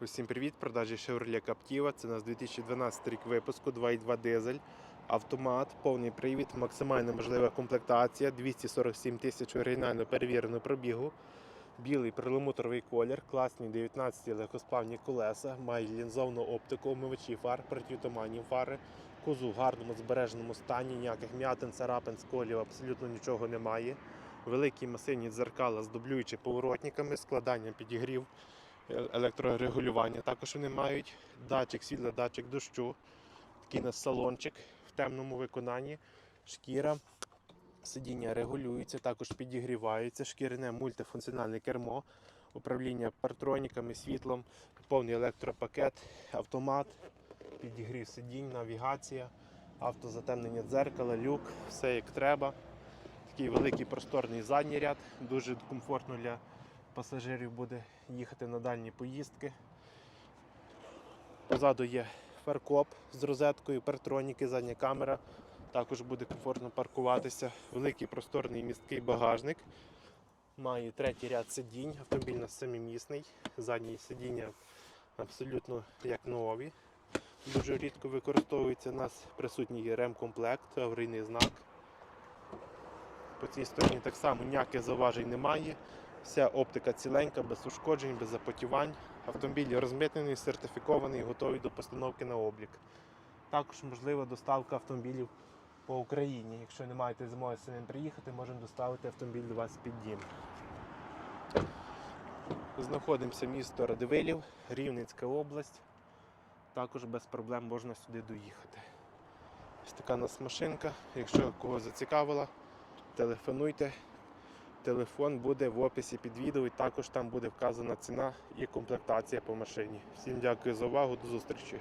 Усім привіт! Продажі Chevrolet Captiva. Це у нас 2012 рік випуску, 2.2 дизель, автомат, повний привід, максимально можлива комплектація, 247 тисяч оригінально перевіреного пробігу, білий перламутровий колір, класні 19 легкосплавні колеса, має лінзовну оптику, омивачі фар, протитуманні фари, кузов в гарному збереженому стані, ніяких м'ятин, царапин, сколів, абсолютно нічого немає. Великі масивні дзеркала з дублюючими поворотниками, складанням підігрів електрорегулювання. Також вони мають датчик світла, датчик дощу, такий у нас салончик в темному виконанні, шкіра, сидіння регулюється, також підігрівається, шкіряне мультифункціональне кермо, управління партроніками, світлом, повний електропакет, автомат, підігрів сидінь, навігація, автозатемнення дзеркала, люк, все як треба. Такий великий просторний задній ряд, дуже комфортно для пасажирів буде їхати на дальні поїздки. Позаду є фаркоп з розеткою, партроніки, задня камера. Також буде комфортно паркуватися. Великий просторний місткий багажник. Має третій ряд сидінь. Автомобіль у нас семимісний. Задні сидіння абсолютно як нові. Дуже рідко використовується. У нас присутній ремкомплект, аварійний знак. По цій стороні так само ніяких зауважень немає. Вся оптика ціленька, без ушкоджень, без запотівань. Автомобіль розмитнений, сертифікований, готовий до постановки на облік. Також можлива доставка автомобілів по Україні. Якщо не маєте змоги самим приїхати, можемо доставити автомобіль до вас під дім. Знаходимося місто Радивилів, Рівненська область. Також без проблем можна сюди доїхати. Ось така у нас машинка. Якщо кого зацікавила, телефонуйте. Телефон буде в описі під відео і також там буде вказана ціна і комплектація по машині. Всім дякую за увагу, до зустрічі.